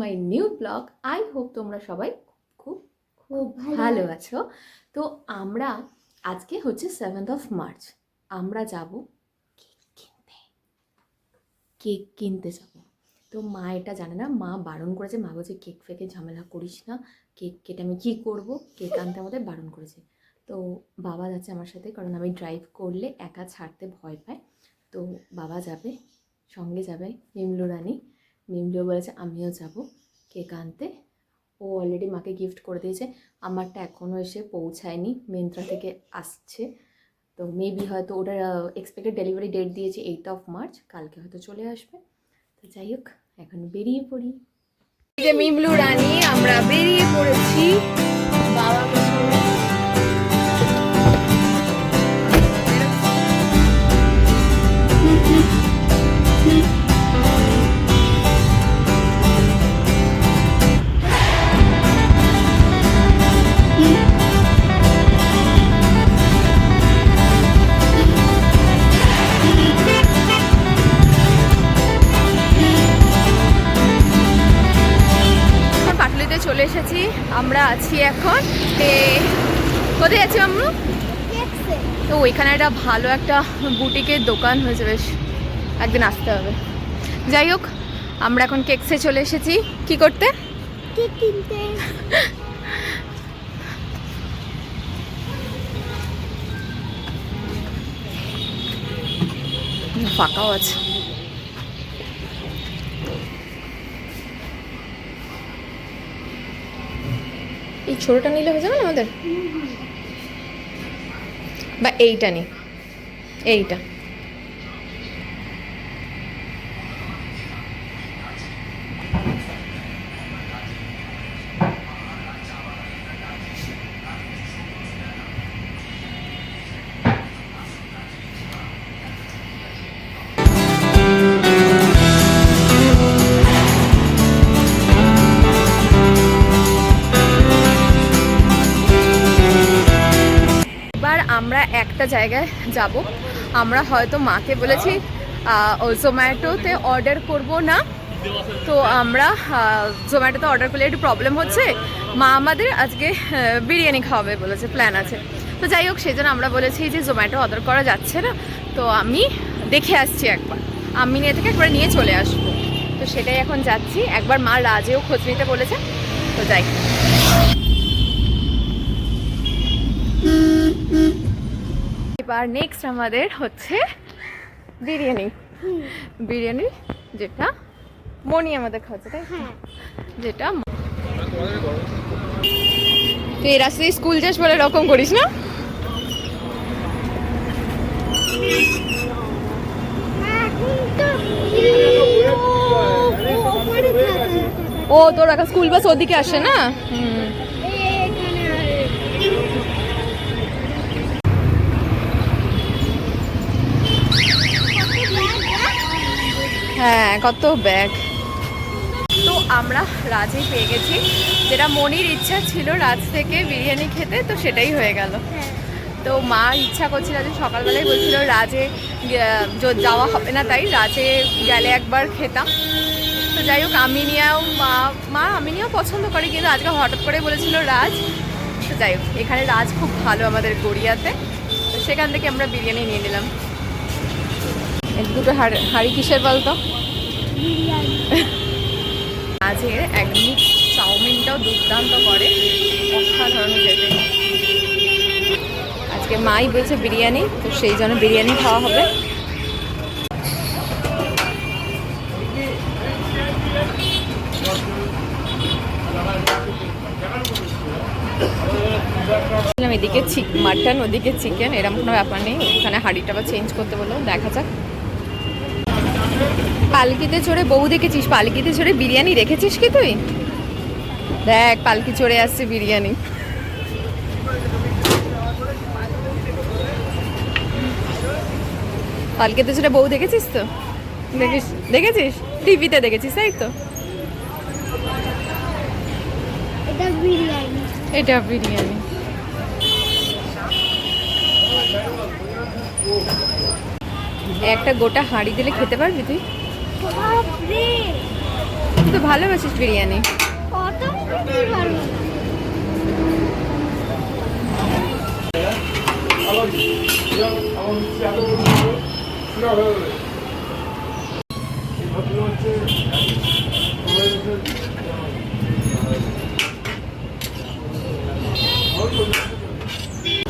My new blog I hope তোমরা সবাই খুব খুব ভালো আছো। তো আমরা আজকে হচ্ছে সেভেন্থ অফ মার্চ আমরা যাব কেক কিনতে। কেক কিনতে যাব। তো মা এটা জানে না মা বারণ করেছে মা বলছে কেক ফেকে ঝামেলা করিস না। কেক কেটে আমি কী করব? কেক আনতে আমাদের বারণ করেছে। তো বাবা যাচ্ছে আমার সাথে কারণ আমি ড্রাইভ করলে একা ছাড়তে ভয় পায়। তো বাবা যাবে সঙ্গে যাবে মিমলু রানী মিমলু বলেছে, আমিও যাব কেক আনতে। ও অলরেডি মাকে গিফট করে দিয়েছে। আমারটা এখনও এসে পৌঁছায়নি, মিন্ত্রা থেকে আসছে। তো মেবি হয়তো ওটার এক্সপেক্টেড ডেলিভারি ডেট দিয়েছে এইট অফ মার্চ কালকে হয়তো চলে আসবে। তো যাই হোক, এখন বেরিয়ে পড়ি। যে মিমলু রানী, আমরা বেরিয়ে পড়েছি বাবা এখন। কোথায় আছি আমরা তো ওইখানে একটা ভালো একটা বুটিকের দোকান হয়েছে বেশ। একদিন আসতে হবে। যাই হোক আমরা এখন কেকসে চলে এসেছি। কি করতে? ফাঁকাও আছে। এই ছোটোটা নিলে হয়ে যাবে না আমাদের? বা এইটা নি এইটা। জায়গায় যাব। আমরা হয়তো মাকে বলেছি জোম্যাটোতে অর্ডার করব না। তো আমরা জোম্যাটোতে অর্ডার করলে একটু প্রবলেম হচ্ছে। মা আমাদের আজকে বিরিয়ানি খাওয়াবে বলেছে প্ল্যান আছে। তো যাই হোক, সেই জন্য আমরা বলেছি যে জোম্যাটো অর্ডার করা যাচ্ছে না। তো আমি দেখে আসছি একবার। আমি নিয়ে থেকে একবার নিয়ে চলে আসব। তো সেটাই এখন যাচ্ছি। একবার মা রাজেও খোঁজ নিতে বলেছে। তো যাই। এবার নেক্সট আমাদের হচ্ছে বিরিয়ানি। বিরিয়ানি যেটা মনি আমাদের খাচ্ছে তাই হ্যাঁ। যেটা তুই এই রাস্তায় স্কুল যাস বলে এরকম করিস না? ও ও তোর এখন স্কুল বাস ওদিকে আসে না? হুম। হ্যাঁ কত ব্যাগ তো আমরা রাজে পেয়ে গেছি। যেটা মনির ইচ্ছা ছিল রাজ থেকে বিরিয়ানি খেতে তো সেটাই হয়ে গেল। তো মা ইচ্ছা করছিল যে সকালবেলায় বলছিল রাজে যাওয়া হবে না তাই রাজে গেলে একবার খেতাম। তো যাই হোক আমি নিয়েও মা মা আমি নিয়েও পছন্দ করি কিন্তু আজকে হঠাৎ করে বলেছিল রাজ। তো যাই হোক এখানে রাজ খুব ভালো আমাদের গড়িয়াতে। তো সেখান থেকে আমরা বিরিয়ানি নিয়ে নিলাম। দুটো হাড়ি হাঁড়ি কিসের বলতো? আজের একদমই চাউমিনটাও দুর্দান্ত করে। অসাধারণ খেতে। আজকে মাই বলছে বিরিয়ানি তো সেই জন্য বিরিয়ানি খাওয়া হবে। এদিকে মাটন ওদিকে চিকেন এরকম কোনো ব্যাপার নেই। ওখানে হাঁড়িটা আবার চেঞ্জ করতে বলল। দেখা যাক। পালকিতে চড়ে বউ দেখেছিস? পালকিতে চড়ে বিরিয়ানি রেখেছিস কি তুই? দেখ পালকি চড়ে আসছে বিরিয়ানি। পালকিতে চড়ে বউ দেখেছিস তো? দেখিস দেখেছিস? টিভিতে দেখেছিস তাই তো? এটা বিরিয়ানি। একটা গোটা হাঁড়ি দিলে খেতে পারবি তুই? তুই তো ভালোবাসিস বিরিয়ানি।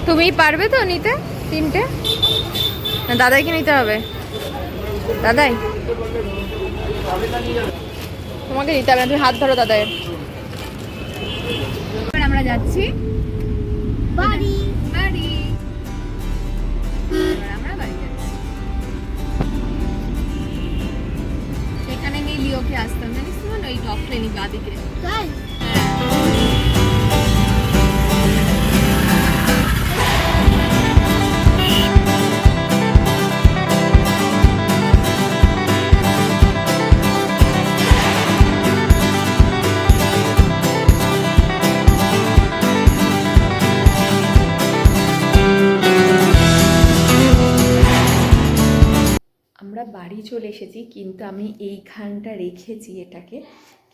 তুমি পারবে তো নিতে? তিনটে? দাদাইকে নিতে হবে। দাদাই? তোমাকে দিতে হবে না, তুমি হাত ধরো দাদা আমরা যাচ্ছি। বাড়ি। বাড়ি। আমরা বাড়ি যাচ্ছি। সেখানে নিয়ে লিওকে আসতাম জানিস তো ওই ডক ক্লিনিক বাদিকে তাই? চলে এসেছি, কিন্তু আমি এইখানটা রেখেছি এটাকে।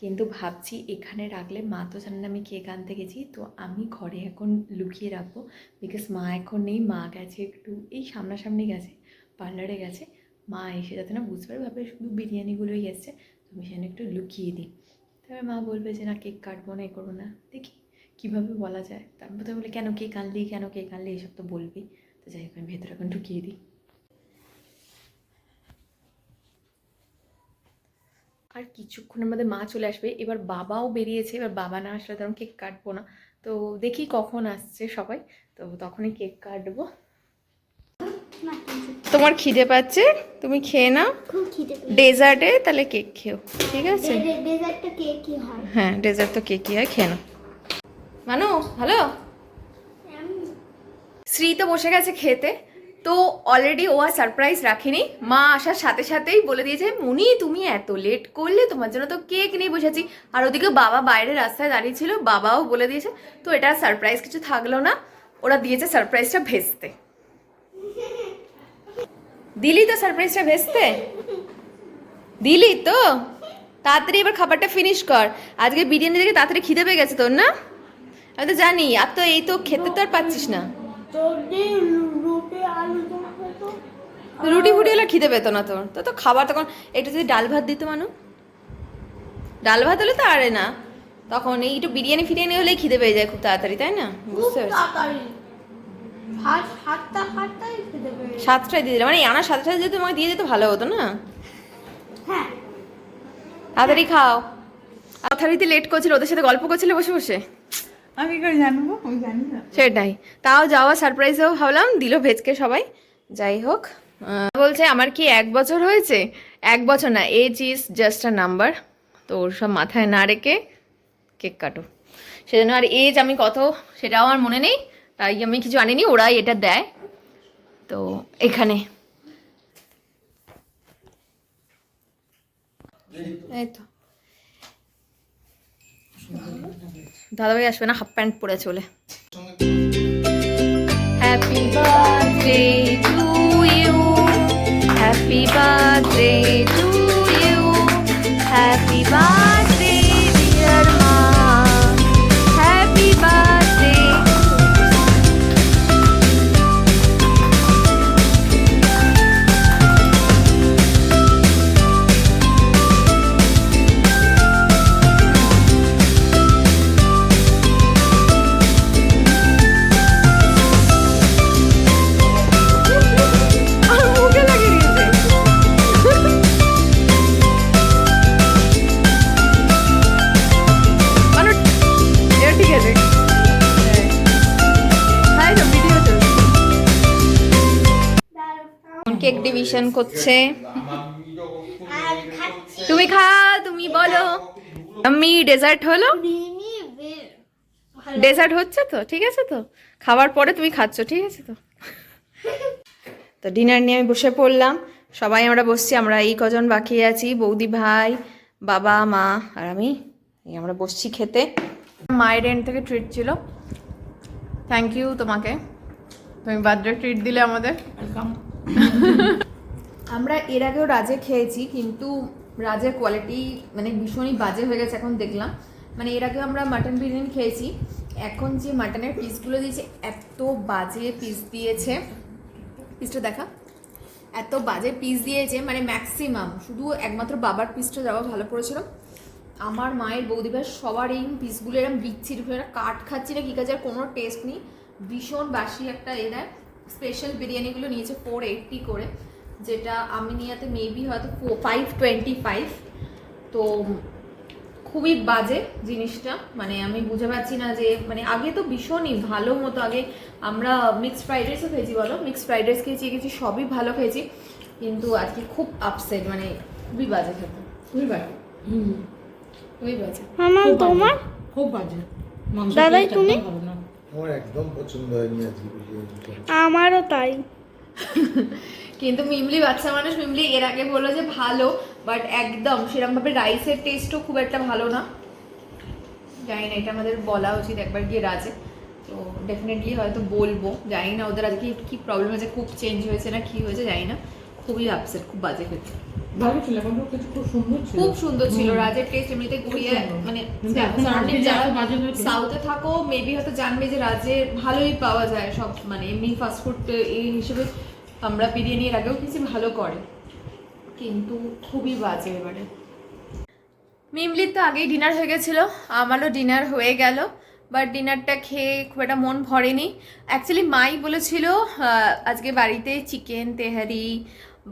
কিন্তু ভাবছি এখানে রাখলে মা তো জানেন আমি কেক আনতে গেছি। তো আমি ঘরে এখন লুকিয়ে রাখব। বিকজ মা এখন নেই, মা গেছে একটু, এই সামনাসামনি গেছে পার্লারে গেছে। মা এসে যাতে না বুঝতে পারে, ভাবে শুধু বিরিয়ানিগুলোই এসছে। তো আমি সেখানে একটু লুকিয়ে দিই। তবে মা বলবে যে, না কেক কাটবো না, এ করব না। দেখি কীভাবে বলা যায়। তারপর তো বলে, কেন কেক আনলি, কেন কেক আনলি? এসব তো বলবি তো যাই হোক, আমি ভেতরে এখন ঢুকিয়ে দিই। কিছুক্ষণের মধ্যে মা চলে আসবে। এবার বাবাও বেরিয়েছে এবার বাবা না আসলে তখন কেক কাটবো না। তো দেখি কখন আসছে সবাই। তো তখনই কেক কাটবো। তোমার খিদে পাচ্ছে? তুমি খেয়ে নাও। ডেজার্টে তাহলে কেক খেও ঠিক আছে? হ্যাঁ। ডেজার্ট তো কেকই হয় খেয়ে নাও। মানু ভালো? শ্রী তো বসে গেছে খেতে। তো অলরেডি ও আর সারপ্রাইজ রাখিনি। মা আসার সাথে সাথেই বলে দিয়েছে, মুনি, তুমি এত লেট করলে, তোমার জন্য তো কেক নিয়ে বসেছি। আর ওদিকে বাবা বাইরে রাস্তায় দাঁড়িয়ে ছিল, বাবাও বলে দিয়েছে, তো এটা সারপ্রাইজ কিছু থাকল না। ওরা দিয়েছে সারপ্রাইজটা ভেস্তে। দিলি তো সারপ্রাইজটা ভেস্তে? দিলি তো? তাড়াতাড়ি এবার খাবারটা ফিনিশ কর। আজকে বিরিয়ানি দেখে তাড়াতাড়ি খিদে পেয়ে গেছে তোর, না? আমি তো জানি, আর তো এই তো খেতে তো আর পাচ্ছিস না। রুটি ফুটি হলে খিদে পেতো না তোর। তো তো খাবার তখন একটু যদি ডাল ভাত দিত মানু। ডাল ভাত হলে তো আরে না। তখন এই একটু বিরিয়ানি ফিরিয়ানি হলে খিদে পেয়ে যায় খুব তাড়াতাড়ি তাই না? বুঝতে পারছি। সাতটায় দিয়ে দিলে। মানে আনার সাথে সাথে যদি তোমাকে দিয়ে দিত ভালো হতো না? হ্যাঁ। তাড়াতাড়ি খাও। কথারিতে লেট করছিল ওদের সাথে গল্প করছিলে বসে বসে। আমি করে জানব? আমি জানি না। সেটাই। তাও যাওয়া সারপ্রাইজেও ভাবলাম দিল ভেজকে সবাই। যাই হোক। বলছে, আমার কি এক বছর হয়েছে? এক বছর না age is just a number তো ওর সব মাথায় না রেখে কেক কাটো। সেজন্য আর এজ আমি কত সেটাও আমার মনে নেই, তাই আমি কিছু আনিনি, ওরাই এটা দেয়। তো এখানে। এই তো। দাদাভাই আসবে না, হাফ প্যান্ট পরে চলে। Happy birthday to you. Happy birthday to division করছে। তুমি খা, তুমি বলো। আমি ডেজার্ট হলো। ডেজার্ট হচ্ছে তো, ঠিক আছে তো? খাবার পরে তুমি খাচ্ছ, ঠিক আছে তো? তো ডিনার নিয়ে আমি বসে পড়লাম। সবাই আমরা বসছি, আমরা এই কজন বাকি আছি, বৌদি ভাই, বাবা, মা আর আমি। এই আমরা বসছি খেতে। মায়ের এন্ড থেকে ট্রিট ছিল। থ্যাংক ইউ তোমাকে। তুমি বার্থডে ট্রিট দিলে আমাদের। আমরা এর আগেও রাজে খেয়েছি, কিন্তু রাজের কোয়ালিটি মানে ভীষণই বাজে হয়ে গেছে এখন দেখলাম। মানে এর আগেও আমরা মাটন বিরিয়ানি খেয়েছি, এখন যে মাটনের পিসগুলো দিয়েছে, এত বাজে পিস দিয়েছে। পিসটা দেখা। এত বাজে পিস দিয়েছে মানে ম্যাক্সিমাম শুধু একমাত্র বাবার পিসটা যাওয়া ভালো পড়েছিল। আমার মায়ের বৌদিভাই সবার এই পিসগুলো এরকম বিচ্ছির ফেরা কাঠ খাচ্ছি না, কী খাচ্ছে আর কোনো টেস্ট নেই। ভীষণ বাসি একটা এ দেয়। স্পেশাল বিরিয়ানিগুলো নিয়েছে ফোর এইটটি করে। যেটা আমি নিয়েতে মেবি হয়তো ফাইভ টোয়েন্টি ফাইভ তো খুবই বাজে জিনিসটা। মানে আমি বুঝে পাচ্ছি না যে মানে আগে তো ভীষণই ভালো মতো আগে আমরা মিক্সড ফ্রাইড রাইসও খেয়েছি বলো? মিক্সড ফ্রাইড রাইস খেয়েছি খেয়েছি সবই ভালো খেয়েছি। কিন্তু আজকে খুব আপসেট মানে খুবই বাজে খেতে। খুবই বাজে। হুম। খুবই বাজে। মামা খুব বাজে। তোমার? খুব বাজে। দাদাই, তুমি? একদম আমার একদম পছন্দ হয়নি আজকে আমারও তাই। কিন্তু মিমলি বাচ্চা মানুষ মিমলি এর আগে বলল যে ভালো বাট একদম সেরকমভাবে রাইসের টেস্টও খুব একটা ভালো না। জানি না এটা আমাদের বলা উচিত একবার গিয়ে রাজে। তো ডেফিনেটলি হয়তো বলব জানি না ওদের আজকে কি প্রবলেম হয়েছে কুক চেঞ্জ হয়েছে না কি হয়েছে জানি না। খুবই আপসেট খুব বাজে খেতে। ভালো ছিল এখন তো কিছু খুব সুন্দর ছিল। খুব সুন্দর ছিল রাজের টেস্ট এমনিতে ঘুরিয়ে মানে। সাউথে থাকো মেবি হয়তো জানবে যে ভালোই পাওয়া যায় সব মানে এমনি ফাস্টফুড এই হিসেবে আমরা বিরিয়ানি এর আগেও কিছু ভালো করে, কিন্তু খুবই বাজে এবারে। মিমলির তো আগেই ডিনার হয়ে গেছিল, আমারও ডিনার হয়ে গেল বাট ডিনারটা খেয়ে খুব একটা মন ভরেনি। অ্যাকচুয়ালি মাই বলেছিল আজকে বাড়িতে চিকেন, তেহারি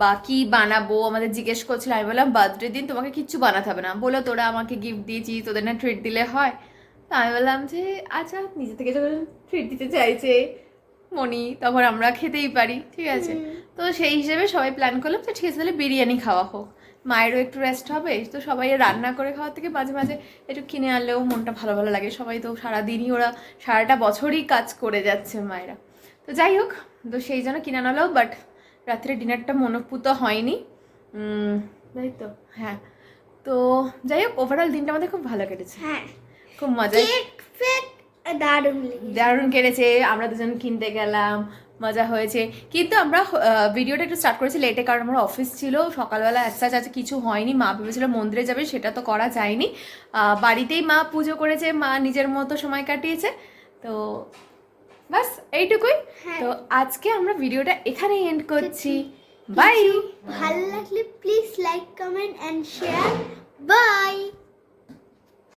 বা কি বানাবো। আমাদের জিজ্ঞেস করছিল, আমি বললাম বার্থডে দিন, তোমাকে কিচ্ছু বানাতে হবে না। বলো তোরা আমাকে গিফট দিয়েছি তোদের না ট্রিট দিলে হয়। তো আমি বললাম যে আচ্ছা নিজে থেকে যখন ট্রিট দিতে চাইছে মনি তখন আমরা খেতেই পারি ঠিক আছে? তো সেই হিসেবে সবাই প্ল্যান করলাম যে ঠিক আছে তাহলে বিরিয়ানি খাওয়া হোক। মায়েরও একটু রেস্ট হবে তো সবাই রান্না করে খাওয়ার থেকে মাঝে মাঝে একটু কিনে আনলেও মনটা ভালো ভালো লাগে। সবাই তো সারাদিনই ওরা সারাটা বছরই কাজ করে যাচ্ছে মায়েরা। তো যাই হোক তো সেই জন্য কিনে আনালো বাট রাত্রে ডিনারটা মনোপুত হয়নি। তাই তো? হ্যাঁ। তো যাই হোক ওভারঅল দিনটা আমাদের খুব ভালো কেটেছে। হ্যাঁ। খুব মজা দারুণ দারুণ কেটেছে আমরা দুজন কিনতে গেলাম মজা হয়েছে। কিন্তু আমরা ভিডিওটা একটু স্টার্ট করেছি লেটে কারণ আমার অফিস ছিল সকালবেলা এক্সাজ আছে কিছু হয়নি। মা ভেবেছিল মন্দিরে যাবে সেটা তো করা যায়নি। বাড়িতেই মা পুজো করেছে মা নিজের মতো সময় কাটিয়েছে। তো বাস এইটুকুই। হ্যাঁ। তো আজকে আমরা ভিডিওটা এখানেই এন্ড করছি। বাই ভালো লাগলে please like comment and share bye